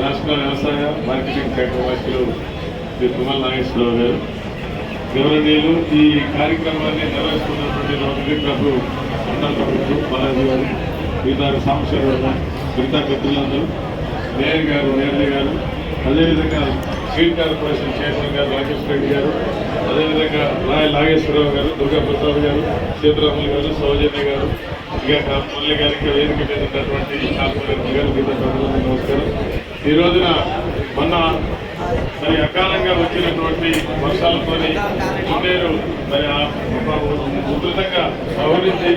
రాష్ట్ర వ్యవసాయ మార్కెటింగ్ శాఖ మంత్రులు శ్రీ తుమ్మల నాగేశ్వరరావు గారు. గౌరవనీయులు ఈ కార్యక్రమాన్ని నిర్వహిస్తున్నటువంటి రోటరీ క్లబ్ మండల ప్రభుత్వం బాలాజీ గారు మిగతా సాంబశివరావు గారు మిగతా మిత్రులందరూ మేయర్ గారు నేర్లీ గారు అదేవిధంగా స్వీట్ కార్పొరేషన్ చైర్మన్ గారు రాకేష్ రెడ్డి గారు అదేవిధంగా రాయ నాగేశ్వరరావు గారు దుర్గా ప్రసాద్ గారు సీతారాములు గారు సౌజన్య గారు ఇక మురళి గారికి వేదిక మీద ఉన్నటువంటి కార్పొరేటర్ గారు మిగతా ప్రజలందరికీ నమస్కారం. ఈ రోజున మొన్న మరి అకాలంగా వచ్చినటువంటి వర్షాలతోని చుండేరు మరి ఒక ఉధృతంగా ప్రవహించి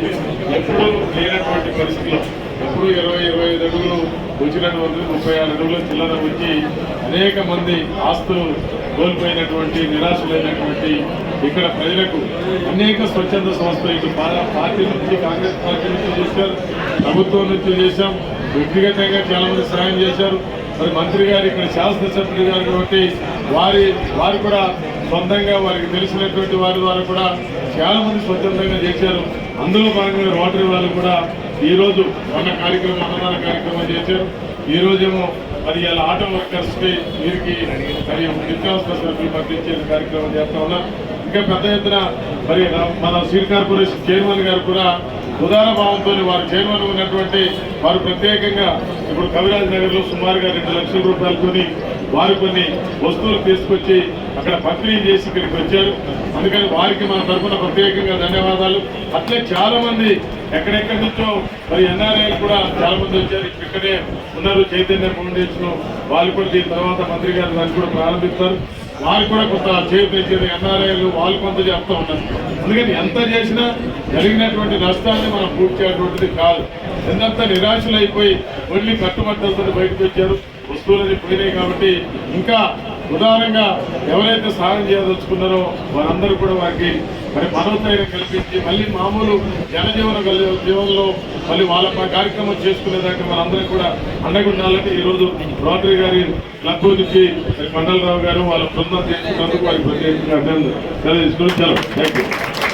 ఎప్పుడూ లేనటువంటి పరిస్థితుల్లో ఎప్పుడు ఇరవై ఇరవై ఐదు అడుగులు వచ్చినటువంటి ముప్పై ఆరు అడుగులు చిల్లర వచ్చి అనేక మంది ఆస్తులు కోల్పోయినటువంటి నిరాశలైనటువంటి ఇక్కడ ప్రజలకు అనేక స్వచ్ఛంద సంస్థలు ఇటు పార్టీ నుంచి కాంగ్రెస్ పార్టీ నుంచి చేశారు ప్రభుత్వం నుంచి చేశాం వ్యక్తిగతంగా చాలామంది సహాయం చేశారు. మరి మంత్రి గారు ఇక్కడ శాసనసభ్యులు గారు కాబట్టి వారి వారు కూడా సొంతంగా వారికి తెలిసినటువంటి వారి ద్వారా కూడా చాలా మంది స్వచ్ఛందంగా చేశారు. అందులో భాగంగా రోటరీ వాళ్ళు కూడా ఈ రోజు మొన్న కార్యక్రమం అన్నదాన కార్యక్రమం చేశారు. ఈ రోజేమో మరి ఇలా ఆటో వర్కర్స్కి వీరికి మరి నిత్యావసర సరుకులు పంపించే కార్యక్రమం చేస్తా ఉన్నాం ఇంకా పెద్ద ఎత్తున మరి మన సీడ్ కార్పొరేషన్ చైర్మన్ గారు కూడా ఉదార భావంతో వారు చైర్మన్ ఉన్నటువంటి వారు ప్రత్యేకంగా ఇప్పుడు కవిరాజ్ నగర్లో సుమారుగా రెండు లక్షల రూపాయలతోని వారు కొన్ని వస్తువులు తీసుకొచ్చి అక్కడ పంపిణీ చేసి ఇక్కడికి వచ్చారు. అందుకని వారికి మన తరఫున ప్రత్యేకంగా ధన్యవాదాలు. అట్లే చాలా మంది ఎక్కడెక్కడి నుంచో మరి ఎన్ఆర్ఐలు కూడా చాలా మంది వచ్చారు. ఇక్కడే ఉన్నారు. చైతన్య ఫౌండేషన్ వాళ్ళు కూడా దీని తర్వాత మంత్రి గారు దాన్ని కూడా ప్రారంభిస్తారు. వాళ్ళు కూడా కొంత చేతి ఎన్ఆర్ఐలు వాళ్ళు కొంత చేస్తూ ఉన్నారు. అందుకని ఎంత చేసినా జరిగినటువంటి నష్టాన్ని మనం పూర్తి చేయటువంటిది కాదు. ఎంతంతా నిరాశలు అయిపోయి మళ్ళీ కట్టుబట్టలతో బయటకు వచ్చారు వస్తువులని పోయినాయి కాబట్టి ఇంకా ఉదారంగా ఎవరైతే సహాయం చేయదలుచుకున్నారో వారందరూ కూడా వారికి మరి మనోధైర్యం కల్పించి మళ్ళీ మామూలు జనజీవన జీవనంలో మళ్ళీ వాళ్ళ కార్యక్రమం చేసుకునేదాకా మనందరం కూడా అండగా ఉండాలని ఈరోజు రోటరీ గారి క్లబ్ నుంచి మండలరావు గారు వాళ్ళ బృందం చేసుకున్నందుకు వారికి ప్రత్యేకంగా అభినందన తెలియజేసుకుని చాలా థ్యాంక్ యూ